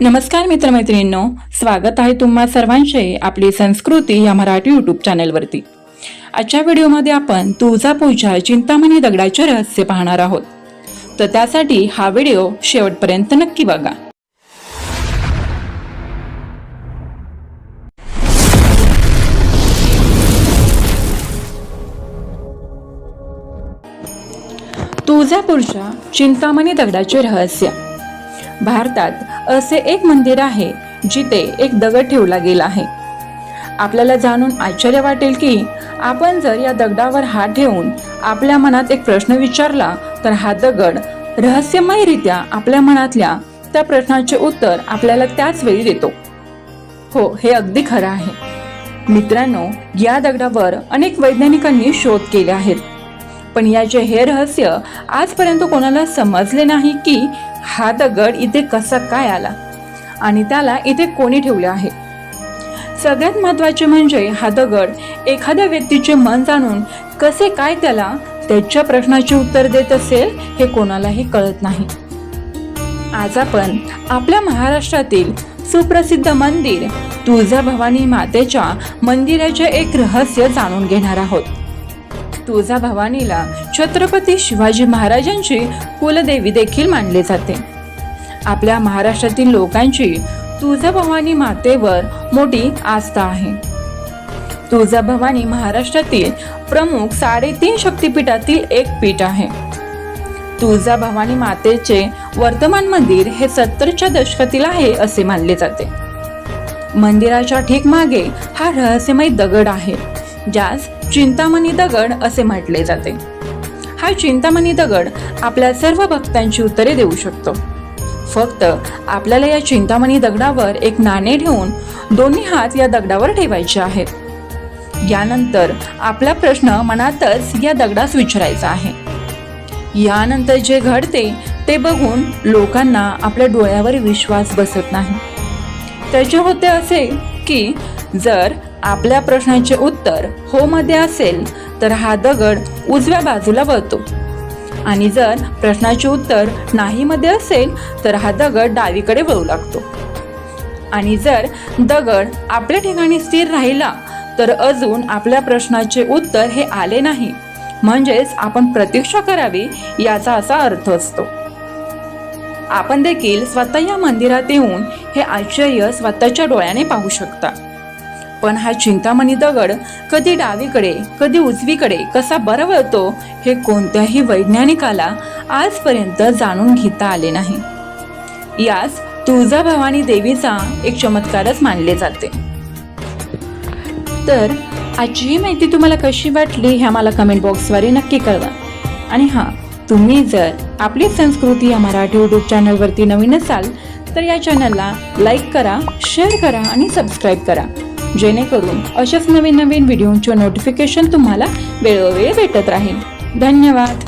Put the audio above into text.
नमस्कार मित्रमैत्रिणींनो स्वागत आहे तुम्हा सर्वांचे आपली संस्कृती या मराठी यूट्यूब चॅनलवरती. आजच्या व्हिडिओमध्ये आपण तुळजापूरच्या चिंतामणी दगडाचे रहस्य पाहणार आहोत. तर त्यासाठी हा व्हिडिओ शेवटपर्यंत नक्की बघा. तुळजापूरच्या चिंतामणी दगडाचे रहस्य. भारतात असे एक मंदिर आहे जिथे एक दगड ठेवला गेला आहे. आपल्याला जाणून आश्चर्य वाटेल की आपण जर या दगडावर हात ठेवून आपल्या मनात एक प्रश्न विचारला तर हा दगड रहस्यमयरित्या आपल्या मनातल्या त्या प्रश्नाचे उत्तर आपल्याला त्याच वेळी देतो. हो हे अगदी खरं आहे. मित्रांनो या दगडावर अनेक वैज्ञानिकांनी शोध केले आहेत. पण याचे हे रहस्य आजपर्यंत कोणाला समजले नाही की हा दगड इथे कसा काय आला आणि त्याला इथे कोणी ठेवले आहे. सगळ्यात महत्त्वाचे म्हणजे हा दगड एखाद्या व्यक्तीचे मन जाणून कसे काय त्याला त्याच्या प्रश्नाचे उत्तर देत असेल हे कोणालाही कळत नाही. आज आपण आपल्या महाराष्ट्रातील सुप्रसिद्ध मंदिर तुळजाभवानी मातेच्या मंदिराचे एक रहस्य जाणून घेणार आहोत. तुळजाभवानीला छत्रपती शिवाजी महाराजांची कुलदेवी देखील मानले जाते. आपल्या महाराष्ट्रातील लोकांची तुळजाभवानी मातेवर मोठी आस्था आहे. तुळजाभवानी महाराष्ट्रातील प्रमुख साडेतीन शक्तिपीठातील एक पीठ आहे. तुळजाभवानी मातेचे वर्तमान मंदिर हे सत्तरच्या दशकातील आहे असे मानले जाते. मंदिराच्या ठीक मागे हा रहस्यमय दगड आहे. ज्यास चिंतामणी दगड असे म्हटले जाते. हा चिंतामणी दगड आपल्या सर्व भक्तांची उत्तरे देऊ शकतो. फक्त आपल्याला या चिंतामणी दगडावर एक नाणे ठेवून दोन्ही हात या दगडावर ठेवायचे आहेत. यानंतर आपला प्रश्न मनातच या दगडास विचारायचा आहे. यानंतर जे घडते ते बघून लोकांना आपल्या डोळ्यावर विश्वास बसत नाही. त्याचे होते असे की जर आपल्या प्रश्नाचे उत्तर हो मध्ये असेल तर हा दगड उजव्या बाजूला वळतो. आणि जर प्रश्नाचे उत्तर नाही मध्ये असेल तर हा दगड डावीकडे वळू लागतो. आणि जर दगड आपल्या ठिकाणी स्थिर राहिला तर अजून आपल्या प्रश्नाचे उत्तर हे आले नाही. म्हणजेच आपण प्रतीक्षा करावी याचा असा अर्थ असतो. आपण देखील स्वतः या मंदिरात येऊन हे आश्चर्य स्वतःच्या डोळ्याने पाहू शकता. पण हा चिंतामणी दगड कधी डावीकडे कधी उजवीकडे कसा बरवळतो हे कोणत्याही वैज्ञानिकाला आजपर्यंत जाणून घेता आले नाही. यास तुळजाभवानी देवीचा एक चमत्कारच मानले जाते. तर आजची ही माहिती तुम्हाला कशी वाटली हे आम्हाला कमेंट बॉक्सद्वारे नक्की कळवा. आणि हां तुम्ही जर आपली संस्कृती या मराठी यूट्यूब चॅनलवरती नवीन असाल तर या चॅनलला लाईक करा शेअर करा आणि सबस्क्राईब करा. जेणेकरून अशाच नवीन नवीन व्हिडिओंचे नोटिफिकेशन तुम्हाला वेळोवेळी भेटत राहील. धन्यवाद.